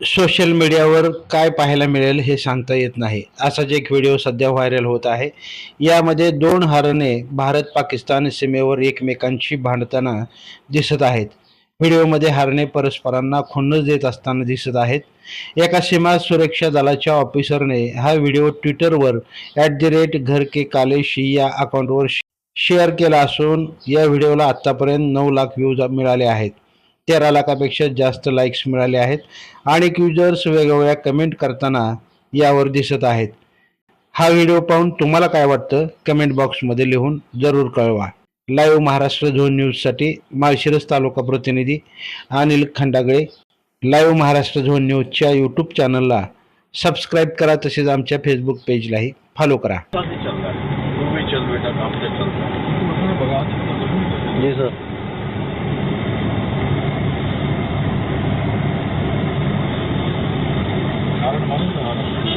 Social मीडियावर काय पाहायला मिळेल हे सांगता येत नाही. असाच एक व्हिडिओ सध्या व्हायरल होत आहे यामध्ये दोन हरणे भारत पाकिस्तान सीमेवर एकमेकांशी भांडताना दिसत आहेत. व्हिडिओमध्ये हरणे परस्परांना खुन्नस देत असताना दिसत आहेत. एका सीमा सुरक्षा दलाच्या ऑफिसरने हा व्हिडिओ ट्विटरवर ॲट दी रेट घर के कालेशी या अकाउंटवर शेअर केला असून या व्हिडिओला आत्तापर्यंत नऊ लाख व्ह्यूज मिळाले आहेत. तेरा लाखापेक्षा जास्त लाईक्स मिळाले आहेत. आणि युजर्स वेगवेगळ्या कमेंट करताना यावर दिसत आहेत. हा व्हिडिओ पाहून तुम्हाला काय वाटतं? कमेंट बॉक्समध्ये लिहून जरूर कळवा. लाईव्ह महाराष्ट्र झोन न्यूजसाठी माळशिरस तालुका प्रतिनिधी अनिल खंडागळे. लाईव्ह महाराष्ट्र झोन न्यूजच्या यूट्यूब चॅनलला सबस्क्राईब करा तसेच आमच्या फेसबुक पेजलाही फॉलो करा. जी सर காரணமாக இந்த வனம்